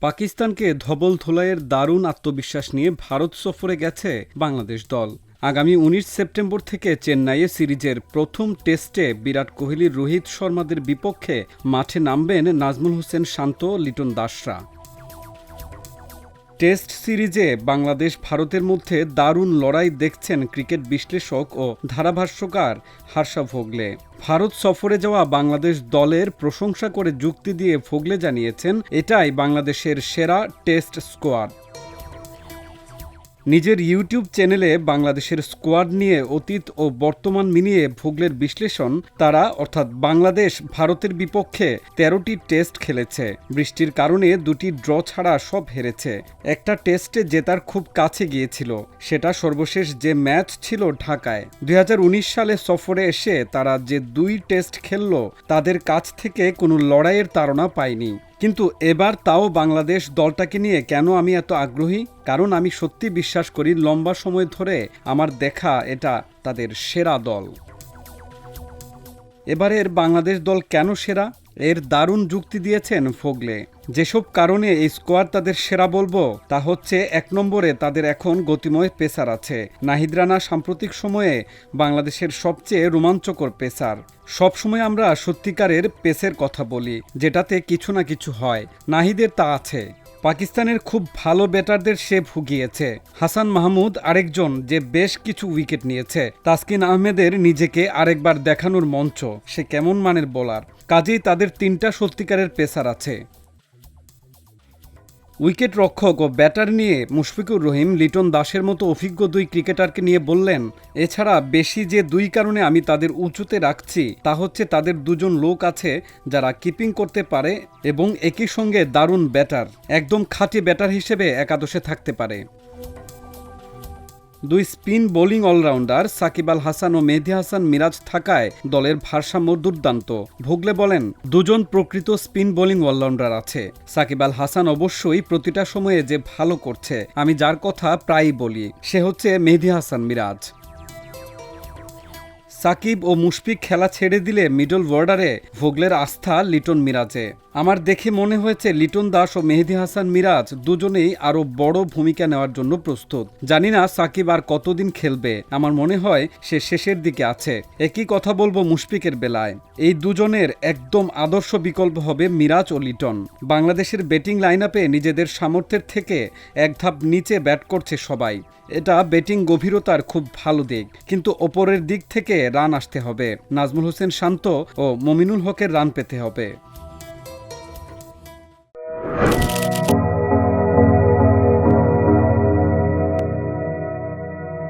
পাকিস্তানকে ধবল ধোলাইয়ের দারুণ আত্মবিশ্বাস নিয়ে ভারত সফরে গেছে বাংলাদেশ দল। আগামী উনিশ সেপ্টেম্বর থেকে চেন্নাইয়ে সিরিজের প্রথম টেস্টে বিরাট কোহলি রোহিত শর্মাদের বিপক্ষে মাঠে নামবেন নাজমুল হোসেন শান্ত, লিটন দাসরা। টেস্ট সিরিজে বাংলাদেশ ভারতের মধ্যে দারুণ লড়াই দেখছেন ক্রিকেট বিশ্লেষক ও ধারাভাষ্যকার হার্ষা ভোগলে। ভারত সফরে যাওয়া বাংলাদেশ দলের প্রশংসা করে যুক্তি দিয়ে ভোগলে জানিয়েছেন, এটাই বাংলাদেশের সেরা টেস্ট স্কোয়াড। নিজের ইউটিউব চ্যানেলে বাংলাদেশের স্কোয়াড নিয়ে অতীত ও বর্তমান মিলিয়ে ভোগলের বিশ্লেষণ, তারা, অর্থাৎ বাংলাদেশ, ভারতের বিপক্ষে তেরোটি টেস্ট খেলেছে। বৃষ্টির কারণে দুটি ড্র ছাড়া সব হেরেছে। একটা টেস্টে জেতার খুব কাছে গিয়েছিল। সেটা সর্বশেষ যে ম্যাচ ছিল ঢাকায়। দুই হাজার উনিশ সালে সফরে এসে তারা যে দুই টেস্ট খেলল, তাদের কাছ থেকে কোনো লড়াইয়ের তাড়না পায়নি। কিন্তু এবার তাও বাংলাদেশ দলটাকে নিয়ে কেন আমি এত আগ্রহী? কারণ আমি সত্যি বিশ্বাস করি লম্বা সময় ধরে আমার দেখা এটা তাদের সেরা দল। এবারের বাংলাদেশ দল কেন সেরা? এর দারুণ যুক্তি দিয়েছেন ফোগলে। যেসব কারণে এই স্কোয়াড তাদের সেরা বলব, তা হচ্ছে এক নম্বরে তাদের এখন গতিময় পেসার আছে। নাহিদ রানা সাম্প্রতিক সময়ে বাংলাদেশের সবচেয়ে রোমাঞ্চকর পেসার। সবসময় আমরা সত্যিকারের পেসের কথা বলি, যেটাতে কিছু না কিছু হয়। নাহিদের তা আছে। পাকিস্তানের খুব ভালো ব্যাটারদের সে ভুগিয়েছে। হাসান মাহমুদ আরেকজন যে বেশ কিছু উইকেট নিয়েছে। তাসকিন আহমেদের নিজেকে আরেকবার দেখানোর মঞ্চ। সে কেমন মানের বোলার। কাজেই তাদের তিনটা সত্যিকারের পেসার আছে। উইকেট রক্ষক ও ব্যাটার নিয়ে মুশফিকুর রহিম, লিটন দাসের মতো অভিজ্ঞ দুই ক্রিকেটারকে নিয়ে বললেন, এছাড়া বেশি যে দুই কারণে আমি তাদের উঁচুতে রাখছি, তা হচ্ছে তাদের দুজন লোক আছে যারা কিপিং করতে পারে এবং একই সঙ্গে দারুণ ব্যাটার, একদম খাঁটি ব্যাটার হিসেবে একাদশে থাকতে পারে। দুই spin bowling all rounder Shakib Al Hasan ও মেহেদি হাসান মিরাজ থাকায় দলের ভারসাম্য দুর্দান্ত। ভুগলে বলেন, দুজন প্রকৃত স্পিন বোলিং অলরাউন্ডার আছে। সাকিব আল হাসান অবশ্যই প্রতিটা সময়ে যে ভালো করছে, আমি যার কথা প্রায়ই বলি, সে হচ্ছে মেহেদি হাসান মিরাজ। সাকিব ও মুশফিক খেলা ছেড়ে দিলে মিডল বর্ডারে ভোগলের আস্থা লিটন মিরাজে। আমার দেখে মনে হয়েছে লিটন দাস ও মেহেদি হাসান মিরাজ দুজনেই আরও বড় ভূমিকা নেওয়ার জন্য প্রস্তুত। জানি না সাকিব আর কতদিন খেলবে। আমার মনে হয় সে শেষের দিকে আছে। একই কথা বলব মুশফিকের বেলায়। এই দুজনের একদম আদর্শ বিকল্প হবে মিরাজ ও লিটন। বাংলাদেশের ব্যাটিং লাইন আপে নিজেদের সামর্থ্যের থেকে এক ধাপ নিচে ব্যাট করছে সবাই। এটা ব্যাটিং গভীরতার খুব ভালো দিক। কিন্তু ওপরের দিক থেকে রান আসতে হবে। নাজমুল হোসেন শান্ত ও মমিনুল হকের রান পেতে হবে।